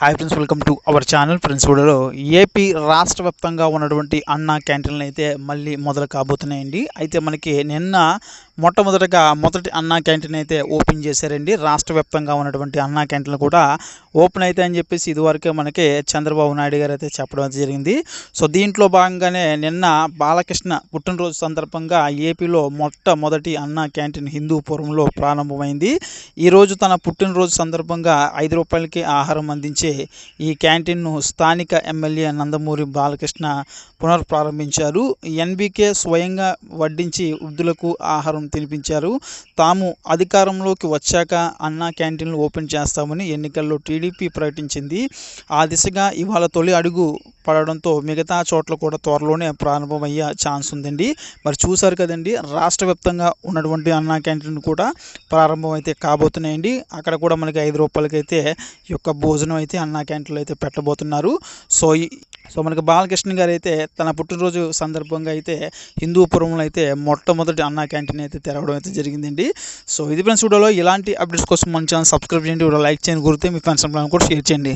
Hi friends welcome to our channel friends వీడియోలో AP రాష్ట్ర వ్యాప్తంగా ఉన్నటువంటి అన్న క్యాంటీన్లు అయితే మళ్ళీ మొదలు కాబోతున్నాయండి. అయితే మనకి నిన్న మొట్టమొదటగా మొదటి అన్నా క్యాంటీన్ అయితే ఓపెన్ చేశారండి. రాష్ట్ర వ్యాప్తంగా ఉన్నటువంటి అన్నా క్యాంటీన్లు కూడా ఓపెన్ అయితే అని చెప్పేసి ఇదివరకే మనకి చంద్రబాబు నాయుడు గారు అయితే చెప్పడం జరిగింది. సో దీంట్లో భాగంగానే నిన్న బాలకృష్ణ పుట్టినరోజు సందర్భంగా ఏపీలో మొట్టమొదటి అన్నా క్యాంటీన్ హిందూపురంలో ప్రారంభమైంది. ఈరోజు తన పుట్టినరోజు సందర్భంగా ఐదు రూపాయలకి ఆహారం అందించే ఈ క్యాంటీన్ను స్థానిక ఎమ్మెల్యే నందమూరి బాలకృష్ణ పునర్ప్రారంభించారు. ఎన్బీకే స్వయంగా వడ్డించి వృద్ధులకు ఆహారం తినిపించారు తాము అధికారంలోకి వచ్చాక అన్నా క్యాంటీన్లు ఓపెన్ చేస్తామని ఎన్నికల్లో టీడీపీ ప్రకటించింది. ఆ దిశగా ఇవాళ తొలి అడుగు పడడంతో మిగతా చోట్ల కూడా త్వరలోనే ప్రారంభమయ్యే ఛాన్స్ ఉందండి. మరి చూశారు కదండి రాష్ట్ర వ్యాప్తంగా ఉన్నటువంటి అన్నా క్యాంటీన్ కూడా ప్రారంభమైతే కాబోతున్నాయండి. అక్కడ కూడా మనకి ఐదు రూపాయలకైతే ఈ యొక్క భోజనం అయితే అన్నా క్యాంటీన్లు అయితే పెట్టబోతున్నారు. సో ఈ సో మనకి బాలకృష్ణ గారు అయితే తన పుట్టినరోజు సందర్భంగా అయితే హిందూపురంలో అయితే మొట్టమొదటి అన్నా క్యాంటీన్ అయితే తెరవడం అయితే జరిగిందండి. సో ఇది ఫ్రెండ్స్ వీడియోలో ఇలాంటి అప్డేట్స్ కోసం మన ఛానల్ సబ్స్క్రైబ్ చేయండి వీడియో లైక్ చేయండి గురితే మీ ఫ్రెండ్స్ కూడా షేర్ చేయండి.